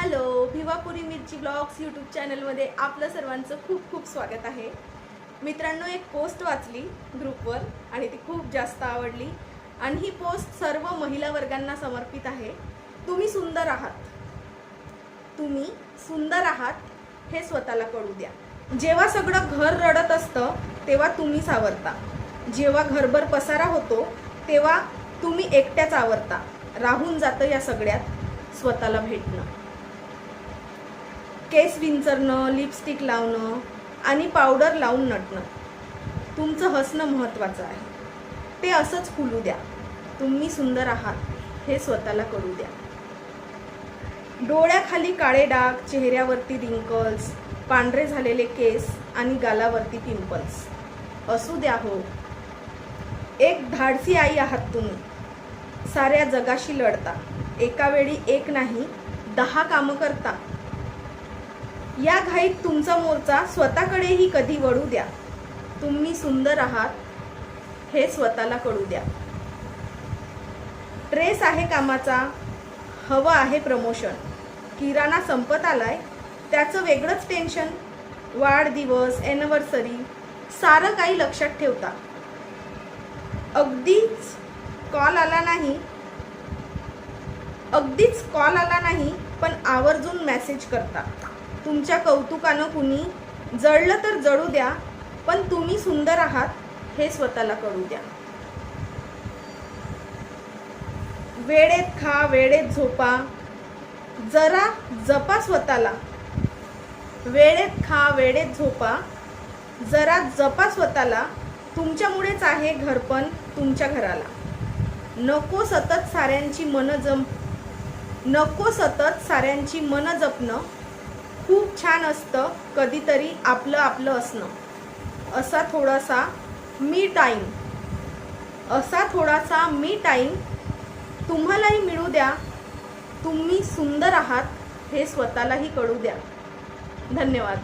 Hello भिवापुरी मिरची blogs YouTube चॅनलमध्ये आपलं सर्वांचं खूप खूप स्वागत आहे. मित्रांनो एक पोस्ट वाचली ग्रुपवर आणि ती खूप जास्त आवडली. आणि ही पोस्ट सर्व महिला वर्गांना समर्पित आहे. तुम्ही सुंदर आहात. तुम्ही सुंदर आहात हे स्वतःला कळू द्या. जेव्हा सगळं घर रडत असतं तेव्हा तुम्ही सावरता जेव्हा घरभर पसारा होतो तेव्हा तुम्ही एकट्याच आवरता. राहून जातं या सगळ्यात स्वतःला भेटणं. केस विंचरणं लिपस्टिक लावणं आणि पावडर लावून नटणं. तुमचं हसणं महत्त्वाचं आहे. ते असंच फुलू द्या. तुम्ही सुंदर आहात हे स्वतःला करू द्या. डोळ्याखाली काळे डाग चेहऱ्यावरती रिंकल्स पांढरे झालेले केस आणि गालावरती पिंपल्स असू द्या हो. एक धाडसी आई आहात तुम्ही. साऱ्या जगाशी लढता. एका वेळी एक नाही दहा कामं करता. या घाईत तुमचा मोर्चा स्वतःकडेही कधी वळू द्या. तुम्ही सुंदर आहात हे स्वतःला कळू द्या. ट्रेस आहे कामाचा हवं आहे प्रमोशन. किराणा संपत आलाय त्याचं वेगळंच टेन्शन वाढदिवस ॲनिव्हर्सरी सारं काही लक्षात ठेवता. अगदीच कॉल आला नाही. अगदीच कॉल आला नाही पण आवर्जून मेसेज करता. तुमच्या कौतुकानं कुणी जळलं तर जळू द्या पण तुम्ही सुंदर आहात हे स्वतःला कळू द्या. वेळेत खा वेळेत झोपा जरा जपा स्वतःला. वेळेत खा वेळेत झोपा जरा जपा स्वतःला. तुमच्यामुळेच आहे घरपण तुमच्या घराला. नको सतत साऱ्यांची मन जम नको सतत साऱ्यांची मन जपणं. खूप छान असतं कधीतरी आपलं आपलं असणं. असा थोडासा मी टाईम असा थोडासा मी टाईम तुम्हालाही मिळू द्या. तुम्ही सुंदर आहात हे स्वतःलाही कळू द्या. धन्यवाद.